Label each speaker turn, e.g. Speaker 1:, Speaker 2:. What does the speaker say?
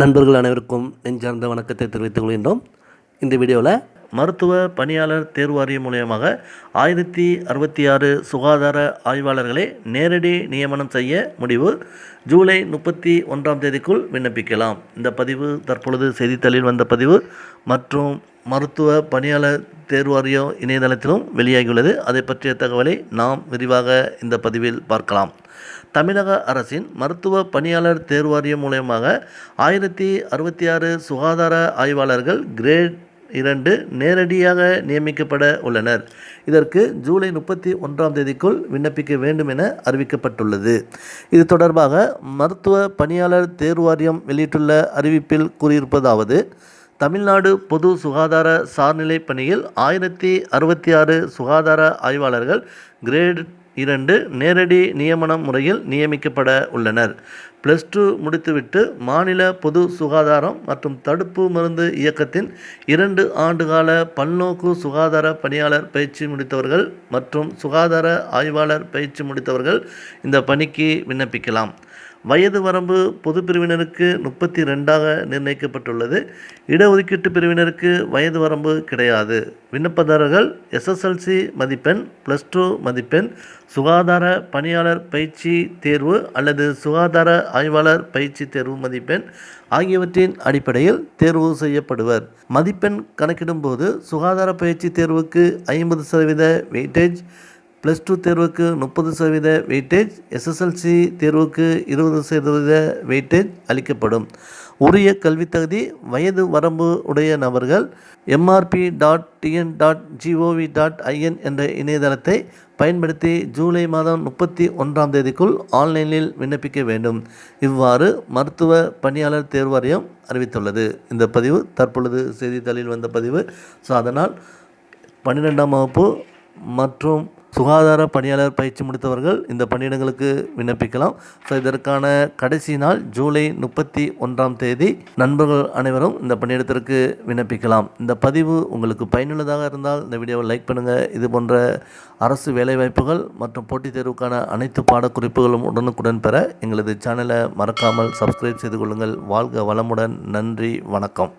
Speaker 1: நண்பர்கள் அனைவருக்கும் நெஞ்சார்ந்த வணக்கத்தை தெரிவித்துக் கொள்கின்றோம். இந்த வீடியோவில் மருத்துவ பணியாளர் தேர்வு வாரியம் மூலியமாக ஆயிரத்தி அறுபத்தி ஆறு சுகாதார ஆய்வாளர்களை நேரடி நியமனம் செய்ய முடிவு. ஜூலை முப்பத்தி ஒன்றாம் தேதிக்குள் விண்ணப்பிக்கலாம். இந்த பதிவு தற்பொழுது செய்தித்தாளில் வந்த பதிவு மற்றும் மருத்துவ பணியாளர் தேர்வு வாரியம் இணையதளத்திலும் வெளியாகியுள்ளது. அதை பற்றிய தகவலை நாம் விரிவாக இந்த பதிவில் பார்க்கலாம். தமிழக அரசின் மருத்துவ பணியாளர் தேர்வாரியம் மூலயமாக ஆயிரத்தி அறுபத்தி ஆறு சுகாதார ஆய்வாளர்கள் கிரேட் இரண்டு நேரடியாக நியமிக்கப்பட உள்ளனர். இதற்கு ஜூலை முப்பத்தி ஒன்றாம் தேதிக்குள் விண்ணப்பிக்க வேண்டும் என அறிவிக்கப்பட்டுள்ளது. இது தொடர்பாக மருத்துவ பணியாளர் தேர்வாரியம் வெளியிட்டுள்ள அறிவிப்பில் கூறியிருப்பதாவது தமிழ்நாடு பொது சுகாதார சார்நிலை பணியில் ஆயிரத்தி அறுபத்தி ஆறு சுகாதார ஆய்வாளர்கள் கிரேட் இரண்டு நேரடி நியமனம் முறையில் நியமிக்கப்பட உள்ளனர். ப்ளஸ் டூ முடித்துவிட்டு மாநில பொது சுகாதாரம் மற்றும் தடுப்பு மருந்து இயக்கத்தின் இரண்டு ஆண்டுகால பல்நோக்கு சுகாதார பணியாளர் பயிற்சி முடித்தவர்கள் மற்றும் சுகாதார ஆய்வாளர் பயிற்சி முடித்தவர்கள் இந்த பணிக்கு விண்ணப்பிக்கலாம். வயது வரம்பு பொது பிரிவினருக்கு முப்பத்தி ரெண்டாக நிர்ணயிக்கப்பட்டுள்ளது. இடஒதுக்கீட்டு பிரிவினருக்கு வயது வரம்பு கிடையாது. விண்ணப்பதாரர்கள் எஸ்எஸ்எல்சி மதிப்பெண் ப்ளஸ் டூ மதிப்பெண் சுகாதார பணியாளர் பயிற்சி தேர்வு அல்லது சுகாதார ஆய்வாளர் பயிற்சி தேர்வு மதிப்பெண் ஆகியவற்றின் அடிப்படையில் தேர்வு செய்யப்படுவர். மதிப்பெண் கணக்கிடும்போது சுகாதார பயிற்சி தேர்வுக்கு ஐம்பது சதவீத வெயிட்டேஜ் ப்ளஸ் டூ தேர்வுக்கு முப்பது சதவீத வெயிட்டேஜ் எஸ்எஸ்எல்சி தேர்வுக்கு இருபது சதவீத வெயிட்டேஜ் அளிக்கப்படும். உரிய கல்வித் தகுதி வயது வரம்பு உடைய நபர்கள் MRB dot TN dot GOV dot IN என்ற இணையதளத்தை பயன்படுத்தி ஜூலை மாதம் முப்பத்தி ஒன்றாம் தேதிக்குள் ஆன்லைனில் விண்ணப்பிக்க வேண்டும். இவ்வாறு மருத்துவ பணியாளர் தேர்வாரியம் அறிவித்துள்ளது. இந்த பதிவு தற்பொழுது செய்தித்தாளில் வந்த பதிவு. ஸோ அதனால் பன்னிரெண்டாம் வகுப்பு மற்றும் சுகாதார பணியாளர் பயிற்சி முடித்தவர்கள் இந்த பணியிடங்களுக்கு விண்ணப்பிக்கலாம். ஸோ இதற்கான கடைசி நாள் ஜூலை முப்பத்தி ஒன்றாம் தேதி நண்பர்கள் அனைவரும் இந்த பணியிடத்திற்கு விண்ணப்பிக்கலாம். இந்த பதிவு உங்களுக்கு பயனுள்ளதாக இருந்தால் இந்த வீடியோவை லைக் பண்ணுங்கள் இது போன்ற அரசு வேலைவாய்ப்புகள் மற்றும் போட்டித் தேர்வுக்கான அனைத்து பாடக்குறிப்புகளும் உடனுக்குடன் பெற எங்களது சேனலை மறக்காமல் சப்ஸ்கிரைப் செய்து கொள்ளுங்கள். வாழ்க வளமுடன். நன்றி. வணக்கம்.